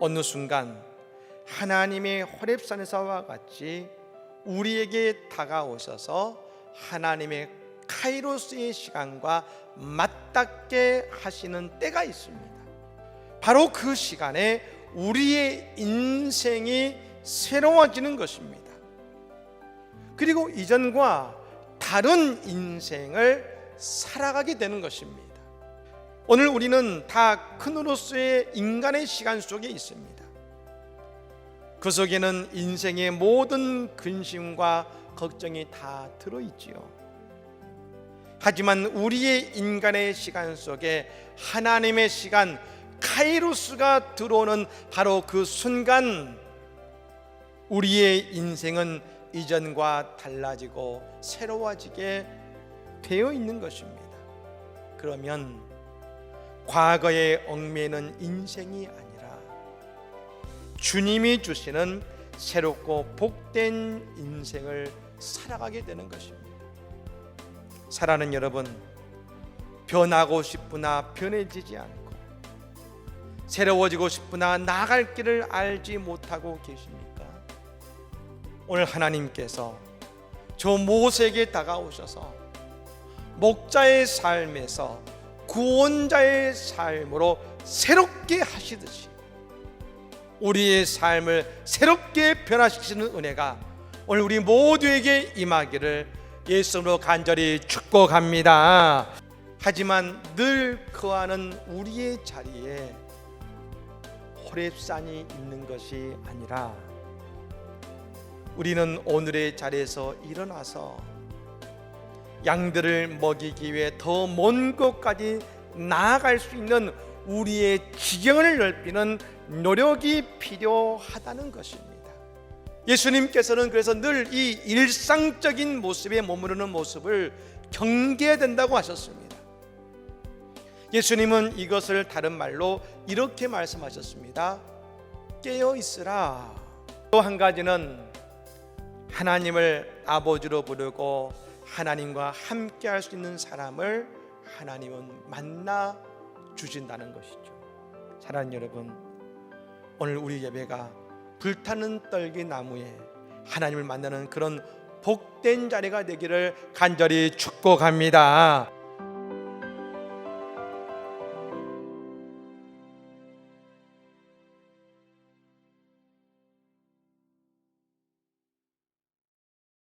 어느 순간 하나님의 호렙산에서와 같이 우리에게 다가오셔서 하나님의 카이로스의 시간과 맞닿게 하시는 때가 있습니다. 바로 그 시간에 우리의 인생이 새로워지는 것입니다. 그리고 이전과 다른 인생을 살아가게 되는 것입니다. 오늘 우리는 다 크노로스의 인간의 시간 속에 있습니다. 그 속에는 인생의 모든 근심과 걱정이 다 들어있지요. 하지만 우리의 인간의 시간 속에 하나님의 시간 카이로스가 들어오는 바로 그 순간 우리의 인생은 이전과 달라지고 새로워지게 되어 있는 것입니다. 그러면 과거에 얽매는 인생이 아니라 주님이 주시는 새롭고 복된 인생을 살아가게 되는 것입니다. 사랑하는 여러분, 변하고 싶으나 변해지지 않고 새로워지고 싶으나 나아갈 길을 알지 못하고 계십니까? 오늘 하나님께서 저 모세에게 다가오셔서 목자의 삶에서 구원자의 삶으로 새롭게 하시듯이 우리의 삶을 새롭게 변화시키는 은혜가 오늘 우리 모두에게 임하기를 예수로 간절히 축복합니다. 하지만 늘 거하는 우리의 자리에 호랩산이 있는 것이 아니라 우리는 오늘의 자리에서 일어나서 양들을 먹이기 위해 더 먼 곳까지 나아갈 수 있는 우리의 지경을 넓히는 노력이 필요하다는 것입니다. 예수님께서는 그래서 늘 이 일상적인 모습에 머무르는 모습을 경계해야 된다고 하셨습니다. 예수님은 이것을 다른 말로 이렇게 말씀하셨습니다. 깨어 있으라. 또 한 가지는 하나님을 아버지로 부르고 하나님과 함께 할 수 있는 사람을 하나님은 만나 주신다는 것이죠. 사랑하는 여러분, 오늘 우리 예배가 불타는 떨기 나무에 하나님을 만나는 그런 복된 자리가 되기를 간절히 축복합니다.